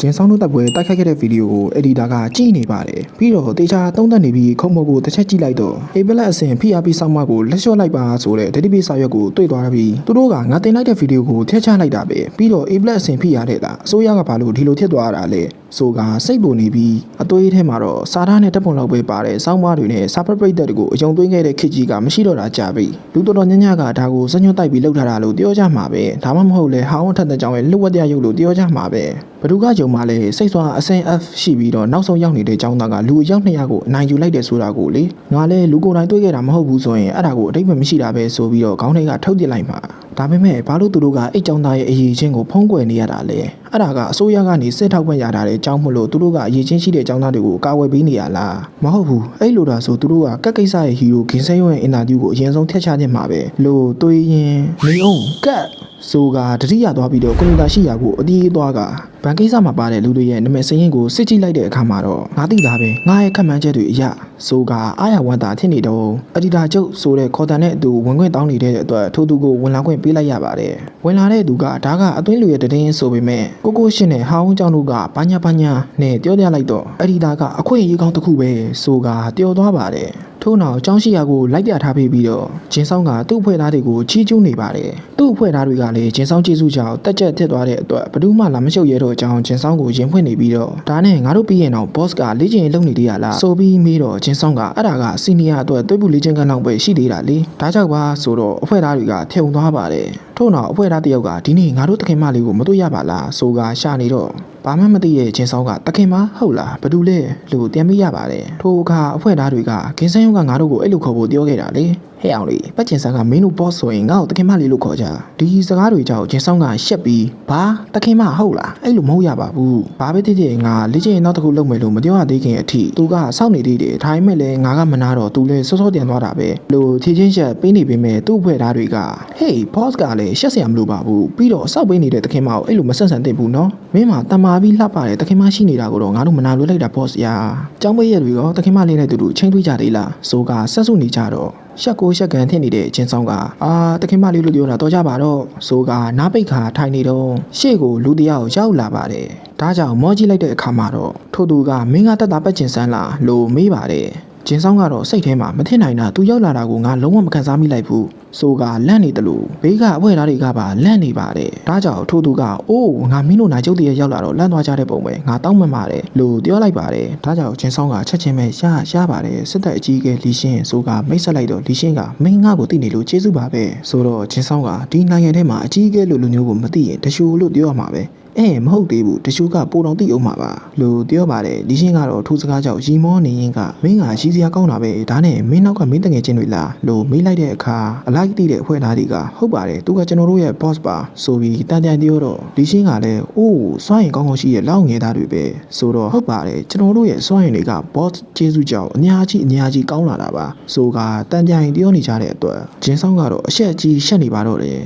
ဂျင်ဆောင်တို့တပ်ပွဲတိုက်ခိုက်ခဲ့တဲ့ဗီဒီယိုကိုအက်ဒီတာကကြည့်နေပါတယ်ပြီးတော့တေချာသုံးသပ်နေပြီးခုံမော်ကိုတစ်ချက်ကြည့်လိုက်တော့အေဘလက်အဆင် PRP ဆောက်မကိုလက်လျှော့လိုက်ပါဆိုတဲ့ database စာရွက်ကိုတွေ့သွားပြီးသူတို့ကငါတင်လိုက်တဲ့ဗီဒီယိုကိုထည့်ချလိုက်တာပဲပြီးတော့အေဘလက်အဆင်ဖိရတဲ့လားအစိုးရကဘာလို့ဒီလိုဖြစ်သွားတာလဲ ဆိုကစိတ်ပူနေပြီးအသွေးထဲမှာတော့စာသားနဲ့တပ်ပုံလောက်ပဲပါတယ်စောင်းမတွေနဲ့စာပရိတ်တက်တွေကိုအယုံသွင်းခဲ့တဲ့ခစ်ကြီးကမရှိတော့တာကြာပြီလူတော်တော်ညံ့ညံ့ကဒါကိုစညွတ်တိုက်ပြီးလှုပ်ထားတာလို့ပြောကြမှာပဲဒါမှမဟုတ်လဲဟောင်းထက်တဲ့ကြောင်ရဲ့လှုပ်ဝက်တရားရုပ်လို့ပြောကြမှာပဲဘဒုကကြုံမှာလဲစိတ်ဆွမ်းအစင် F ရှိပြီးတော့နောက်ဆုံးရောက်နေတဲ့ចောင်းသားကလူအယောက်200ကိုအနိုင်ယူလိုက်တယ်ဆိုတာကိုလေငါလဲလူကိုယ်တိုင်တွေ့ခဲ့တာမဟုတ်ဘူးဆိုရင်အဲ့ဒါကိုအတိတ်ပဲမရှိတာပဲဆိုပြီးတော့ခေါင်းထဲကထုတ်ပြစ်လိုက်မှာ ဒါပေမဲ့ဘာလို့သူတို့ကအဲ့ចောင်းသားရဲ့အရေးချင်းကိုဖုံးကွယ်နေရတာလဲအဲ့ဒါကအစိုးရကနေစစ်ထောက်ခွင့်ရတာတဲ့အကြောင်းမလို့သူတို့ကအရေးချင်းရှိတဲ့ចောင်းသားတွေကိုကာဝယ်ပေးနေရလားမဟုတ်ဘူးအဲ့လိုဒါဆိုသူတို့ကကက်ကိစ္စရဲ့ဟီရိုဂင်ဆဲယွန်းရဲ့အင်တာဗျူးကိုအရင်ဆုံးထက်ချခြင်းမှာပဲလို့တွေးရင်နေအောင်ကတ် ဆိုကတတိယသွားပြီးတော့ကွန်ပျူတာရှိရာကိုအတီးသွားကဘန်ကိစ္စမှာပါတဲ့လူတွေရဲ့နာမည်စရင်းကိုစစ်ကြည့်လိုက်တဲ့အခါမှာတော့ငါသိတာပဲငါရဲ့ခက်မှန်းချက်တွေအရဆိုကအားရဝမ်းသာဖြစ်နေတော့အဒီတာကျုပ်ဆိုတဲ့ခေါ်တန်တဲ့အတူဝင်ခွင့်တောင်းနေတဲ့အတွက်ထိုသူကိုဝင်လာခွင့်ပေးလိုက်ရပါတယ်ဝင်လာတဲ့သူကဒါကအသွင်းလူရဲ့တည်င်းဆိုပေမဲ့ကိုကိုရှင်းနဲ့ဟောင်းကြောင့်တို့ကဘာညာဘာညာနဲ့ပြောပြလိုက်တော့အဒီတာကအခွင့်အရေးကောင်းတစ်ခုပဲဆိုကတည်သွားပါတယ် ထို့နောက်အကြောင်းရှိရာကိုလိုက်ပြထားပေးပြီးတော့ဂျင်းဆောင်ကသူ့အဖွဲ့သားတွေကိုချီးကျူးနေပါတယ်သူ့အဖွဲ့သားတွေကလည်းဂျင်းဆောင်ကျေးဇူးကြောင့်တက်ကြက်ဖြစ်သွားတဲ့အတွက်ဘယ်သူမှလာမရှုပ်ရဲတော့အကြောင်းဂျင်းဆောင်ကိုရင်ဖွင့်နေပြီးတော့ဒါနဲ့ငါတို့ပြီးရင်တော့ boss ကလေ့ကျင့်ရေးလုပ်နေသေးရလားဆိုပြီးမေးတော့ဂျင်းဆောင်ကအဲ့ဒါကစီနီယာအတွက်သွေးပူလေ့ကျင့်ခန်းလောက်ပဲရှိသေးတာလေဒါကြောင့်ပါဆိုတော့အဖွဲ့သားတွေကထုံသွားပါတယ် ထို့နောက်အဖွဲ့သားတစ်ယောက်ကဒီနေ့ငါတို့တခင်မလေးကိုမတွေ့ရပါလားဆိုကရှာနေတော့ဘာမှမသိရဲ့ချင်းဆောင်ကတခင်မဟုတ်လားဘာတူလဲလို့ပြန်မိရပါတယ်ထိုအခါအဖွဲ့သားတွေကဂင်းစန်းယုံကငါတို့ကိုအဲ့လိုခေါ်ဖို့ပြောခဲ့တာလေ ဟဲ့အောင်လေပတ်ကျင်ဆန်းကမင်းတို့ boss ဆိုရင်ငါ့ကိုတခင်မလေးလို့ခေါ်ကြဒီစကားတွေကြောင့်ဂျင်းဆောင်ကရှက်ပြီးဘာတခင်မဟုတ်လားအဲ့လိုမဟုတ်ရပါဘူးဘာပဲဖြစ်ဖြစ်ငါလေ့ကျင့်ရေးနောက်တစ်ခုလုပ်မယ်လို့မပြောရသေးခင်အထိသူကစောင့်နေသေးတယ်ဒါပေမဲ့လည်းငါကမနာတော့သူလည်းစောစောပြန်သွားတာပဲလို့ဖြည့်ချင်းချက်ပေးနေပေမဲ့သူ့အဖွဲ့သားတွေကဟေး boss ကလည်းရှက်စရာမလိုပါဘူးပြီးတော့စောက်ပေးနေတဲ့တခင်မကိုအဲ့လိုမဆက်ဆံသင့်ဘူးနော်မင်းမတမာပြီးလှပတယ်တခင်မရှိနေတာကိုတော့ငါတို့မနာလို့လိုက်တာ boss ရာကျောင်းပေးရက်တွေရောတခင်မလေးနဲ့တူတူချင်းတွေးကြသေးလားဆိုကဆက်စုနေကြတော့ ရှက်ကိုရှက်ကန်ဖြစ်နေတဲ့ချင်းဆောင်ကအာတခင်မလေးလို့ပြောတာတော့ကြပါတော့ဆိုကနားပိတ်ခါထိုင်နေတော့ရှေ့ကိုလူတယောက်ရောက်လာပါတယ်ဒါကြောင့်မောကြည့်လိုက်တဲ့အခါမှာတော့ထို့သူကမင်းကတက်တာပတ်ကျင်ဆန်းလားလို့မေးပါတယ် ဂျင်းဆောင်ကတော့စိတ်ထဲမှာမထင်နိုင်တာသူရောက်လာတာကိုငါလုံးဝမခံစားမိလိုက်ဘူးဆိုကလန့်နေတယ်လို့ဘေးကအဖွဲသားတွေကပါလန့်နေပါတယ်ဒါကြောင့်ထို့သူကအိုးငါမင်းတို့နိုင်ကျုပ်တည်းရောက်လာတော့လန့်သွားကြတဲ့ပုံပဲငါတောင်းမှန်ပါတယ်လို့ပြောလိုက်ပါတယ်ဒါကြောင့်ဂျင်းဆောင်ကချက်ချင်းပဲရရပါတယ်စစ်တပ်အကြီးအကဲလီရှင်းဆိုကမိတ်ဆက်လိုက်တော့လီရှင်းကမင်းငါ့ကိုသိနေလို့ကျေးဇူးပါပဲဆိုတော့ဂျင်းဆောင်ကဒီနိုင်ငံထဲမှာအကြီးအကဲလို့လူမျိုးကိုမသိရင်တရှူလို့ပြောရမှာပဲ အဲမဟုတ်သေးဘူးတချို့ကပိုတော်တိအောင်မှာပါလို့ပြောပါတယ်ဒီရှင်းကတော့ထိုးစကားကြောင့်ရီမောနေရင်ကမင်းကရှိစရာကောင်းတာပဲဒါနဲ့မင်းနောက်ကမင်းတငယ်ချင်းတွေလားလို့မေးလိုက်တဲ့အခါအလိုက်တိတဲ့အဖွဲ့သားတွေကဟုတ်ပါတယ်သူကကျွန်တော်တို့ရဲ့ boss ပါဆိုပြီးတန်တန်ပြောတော့ဒီရှင်းကလည်းအိုးစွမ်းရင်ကောင်းကောင်းရှိရဲ့လောက်ငယ်သားတွေပဲဆိုတော့ဟုတ်ပါတယ်ကျွန်တော်တို့ရဲ့စွမ်းရင်တွေက boss ကျေးဇူးကြောင့်အများကြီးအများကြီးကောင်းလာတာပါဆိုကတန်တန်ပြောနေကြတဲ့အတွက်ဂျင်းဆောင်ကတော့အဆက်ကြီးရှက်နေပါတော့တယ်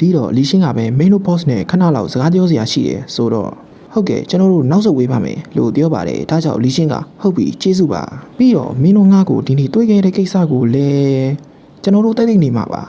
ဒီတော့လီရှင်းကပဲမင်းတို့ boss နဲ့ခဏလောက်စကားပြောစရာရှိတယ်ဆိုတော့ဟုတ်ကဲ့ကျွန်တော်တို့နောက်ဆုတ်ဝေးပါမယ်လို့ပြောပါတယ်ဒါကြောင့်လီရှင်းကဟုတ်ပြီကျေးဇူးပါပြီးတော့မင်းတို့ငါ့ကိုဒီနေ့တွေ့ခဲ့တဲ့ကိစ္စကိုလည်းကျွန်တော်တို့တိုက်တိုက်နေမှာပါ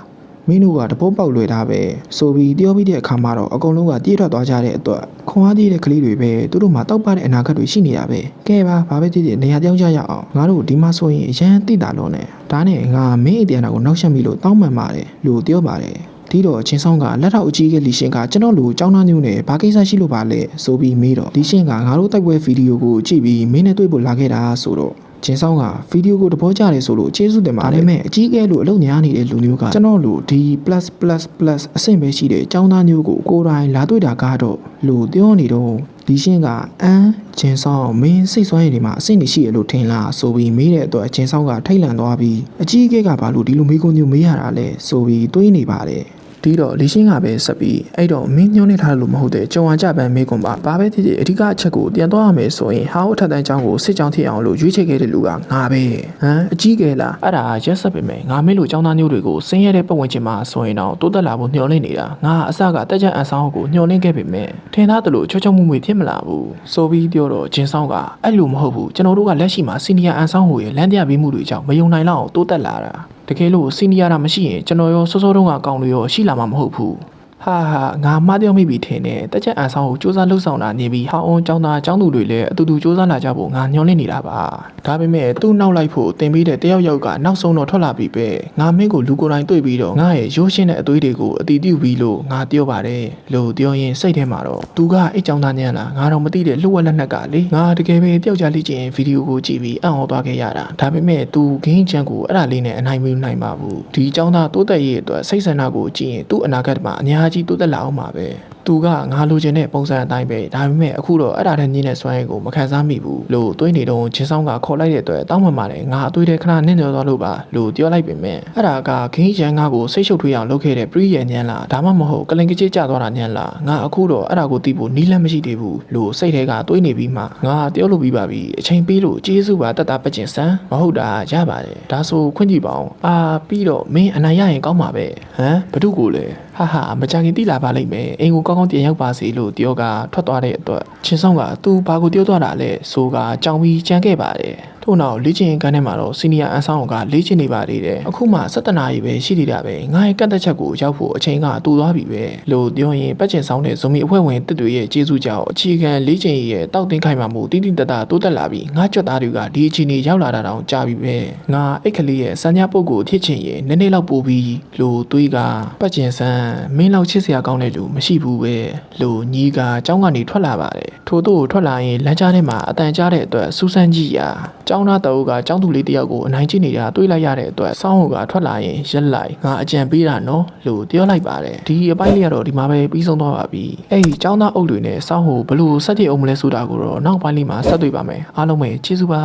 မင်းတို့ကတပုတ်ပေါက်လွယ်တာပဲဆိုပြီးပြောပြီးတဲ့အခါမှာတော့အကုန်လုံးကပြေးထွက်သွားကြတဲ့အတွက်ခွန်အားကြီးတဲ့ကလေးတွေပဲသူတို့မှတောက်ပတဲ့အနာဂတ်တွေရှိနေတာပဲကဲပါဘာပဲဖြစ်ဖြစ်နေရာပြောင်းကြရအောင်ငါတို့ဒီမှာဆိုရင်အရန်တိတာလို့နဲ့ဒါနဲ့ငါမင်းအတန်တာကိုနောက်ဆက်မိလို့တောင်းပန်ပါတယ်လို့ပြောပါတယ် ဒီတော့ချင်းဆောင်ကလက်ထောက်အကြီးကလီရှင်ကကျွန်တော်လူចောင်းသားမျိုးနဲ့ဘာကိစ္စရှိလို့ပါလဲဆိုပြီးမေးတော့လီရှင်ကငါတို့တိုက်ပွဲဗီဒီယိုကိုကြည့်ပြီးမင်းနဲ့တွေ့ဖို့လာခဲ့တာဆိုတော့ချင်းဆောင်ကဗီဒီယိုကိုတဘောကြတယ်ဆိုလို့ကျေးဇူးတင်ပါတယ်ဒါပေမဲ့အကြီးကဲလို့အလုပ်ညာနေတဲ့လူမျိုးကကျွန်တော်လူဒီ plus plus plus အဆင့်ပဲရှိတဲ့ចောင်းသားမျိုးကိုကိုယ်တိုင်လာတွေ့တာကတော့လူပြောနေတော့ဒီရှင်းကအန်းဂျင်းဆောင်မင်းစိတ်ဆွမ်းရည်တွေမှာအဆင့်နေရှိရလို့ထင်လားဆိုပြီးမေးတဲ့အတွက်ဂျင်းဆောင်ကထိတ်လန့်သွားပြီးအကြီးအကဲကဘာလို့ဒီလိုမေးခွန်းမျိုးမေးရတာလဲဆိုပြီးတွေးနေပါတယ် ဒီတော့လီရှင်းကပဲဆက်ပြီးအဲ့တော့မင်းညှိုးနေထားလို့မဟုတ်တဲ့ကြုံဝါကြပန်းမေးခွန်းပါဘာပဲဖြစ်ဖြစ်အဓိကအချက်ကိုပြန်သွားရမယ်ဆိုရင်ဟာအထက်တန်းကျောင်းကိုစစ်ကြောင်းထိအောင်လို့ရွေးချယ်ခဲ့တဲ့လူကငါပဲဟမ်အကြီးကဲလားအဲ့ဒါရက်ဆက်ပဲမယ်ငါမေးလို့ကျောင်းသားမျိုးတွေကိုဆင်းရဲတဲ့ပတ်ဝန်းကျင်မှာဆိုရင်တော့တိုးတက်လာဖို့ညှော်လင့်နေတာငါအစကတက်ကြအန်ဆောင်ကိုညှော်လင့်ခဲ့ပေမဲ့ထင်သားတယ်လို့ချောချောမှုမှုဖြစ်မလာဘူးဆိုပြီးပြောတော့ဂျင်းဆောင်ကအဲ့လိုမဟုတ်ဘူးကျွန်တော်တို့ကလက်ရှိမှာစီနီယာအန်ဆောင်ဟိုရဲ့လမ်းပြပေးမှုတွေကြောင့်မယုံနိုင်လောက်အောင်တိုးတက်လာတာ တကယ်လို့စီနီယာတာမရှိရင်ကျွန်တော်ရောစောစောတုန်းကကောင်းလို့ရောရှိလာမှာမဟုတ်ဘူး ဟာဟာငါမှားပြောမိပြီထင်တယ်တက်ချက်အန်ဆောင်ကိုစူးစမ်းလှုပ်ဆောင်တာနေပြီးဟောင်းအောင်ចောင်းသားចောင်းသူတွေလည်းအတူတူစူးစမ်းလာကြဖို့ငါညှော်လင့်နေတာပါဒါပေမဲ့သူ့နောက်လိုက်ဖို့တင်ပြီးတဲ့တယောက်ယောက်ကနောက်ဆုံးတော့ထွက်လာပြီပဲငါမင်းကိုလူကိုယ်တိုင်တွေ့ပြီးတော့ငါရဲ့ရိုးရှင်းတဲ့အသွေးတွေကိုအတီးပြုတ်ပြီးလို့ငါပြောပါတယ်လို့ပြောရင်စိတ်ထဲမှာတော့သူကအိတ်ចောင်းသားညံ့လားငါတော့မသိတဲ့လှုပ်ဝက်လက်နက်ကလေငါတကယ်ပဲပျောက်ကြလိမ့်ချင်ဗီဒီယိုကိုကြည့်ပြီးအံ့ဩသွားခဲ့ရတာဒါပေမဲ့သူဂိမ်းချန်ကိုအဲ့ဒါလေးနဲ့အနိုင်မယူနိုင်ပါဘူးဒီចောင်းသားတိုးတက်ရေးအတွက်စိတ်ဆန္ဒကိုကြည့်ရင်သူ့အနာဂတ်မှာအများ ကြီးတိုးတက်လာအောင်ပါပဲသူကငါလိုချင်တဲ့ပုံစံအတိုင်းပဲဒါပေမဲ့အခုတော့အဲ့ဒါနဲ့ညင်းတဲ့စွမ်းရည်ကိုမခံစားမိဘူးလို့တွေးနေတော့ချင်းဆောင်ကခေါ်လိုက်တဲ့အတွက်တောင်းပန်ပါတယ်ငါအသွေးထဲခဏနင့်နေသွားလို့ပါလို့ပြောလိုက်ပေမဲ့အဲ့ဒါကခင်းရန်ငါကိုစိတ်ရှုပ်ထွေးအောင်လုပ်ခဲ့တဲ့ပရိယညံလားဒါမှမဟုတ်ကလင်ကကြစ်ကျသွားတာညံလားငါအခုတော့အဲ့ဒါကိုသိဖို့နီးလန့်မရှိသေးဘူးလို့စိတ်ထဲကတွေးနေပြီးမှငါပြောလို့ပြီးပါပြီအချိန်ပေးလို့ကျေးဇူးပါတတ်တာပတ်ကျင်စမ်းမဟုတ်တာရပါတယ်ဒါဆိုခွင့်ကြည့်ပါအောင်အာပြီးတော့မင်းအနိုင်ရရင်ကောင်းပါပဲဟမ်ဘဒုကိုလဲဟာဟာမကြခင်တိလာပါလိမ့်မယ်အိမ်ကိုကောင်းကောင်းပြန်ရောက်ပါစေလို့တယောကထွက်သွားတဲ့အတွက်ချင်းဆောင်ကသူဘာကိုပြောသွားတာလဲဆိုကကြောင်ပြီးကြမ်းခဲ့ပါတယ်ထို့နောက်လေ့ကျင့်ခန်းထဲမှာတော့စီနီယာအန်ဆောင်ကလေ့ကျင့်နေပါသေးတယ်အခုမှ17နာရီပဲရှိသေးတာပဲငါရဲ့ကတ်သက်ချက်ကိုရောက်ဖို့အချိန်ကတူသွားပြီပဲလို့ပြောရင်ပတ်ကျင်ဆောင်တဲ့ဇုံမီအဖွဲ့ဝင်တစ်တွေရဲ့ကျေးဇူးကြောင့်အခြေခံလေ့ကျင့်ရေးရဲ့တောက်တင်ခိုင်မှာမှုတိတိတတ်တာတိုးတက်လာပြီးငါကြွက်သားတွေကဒီအချိန်ကြီးရောက်လာတာတောင်ကြာပြီပဲငါအိတ်ကလေးရဲ့စံညာပုတ်ကိုဖြစ်ချင်ရင်နည်းနည်းလောက်ပို့ပြီးလို့တွေးကပတ်ကျင်ဆန်းမင်းလောက်ချစ်စရာကောင်းတဲ့လူမရှိဘူးပဲလို့ညီကကျောင်းကနေထွက်လာပါတယ်ထို့သူထွက်လာရင်လမ်းကြားထဲမှာအတန်ကြားတဲ့အတွက်စူးစမ်းကြည့်ရာကျောင်းသားတအုပ်ကကျောင်းသူလေးတယောက်ကိုအနိုင်ကျင့်နေတာတွေးလိုက်ရတဲ့အတွက်စောင်းဟိုကထွက်လာရင်ရက်လိုက်ငါအကြံပေးတာနော်လို့ပြောလိုက်ပါတယ်ဒီအပိုင်းလေးကတော့ဒီမှာပဲပြီးဆုံးသွားပါပြီအဲ့ဒီကျောင်းသားအုပ်တွေနဲ့စောင်းဟိုဘလို့ဆက်ကြည့်အောင်မလဲဆိုတာကိုတော့နောက်ပိုင်းလေးမှာဆက်တွေ့ပါမယ်အားလုံးပဲကျေးဇူးပါ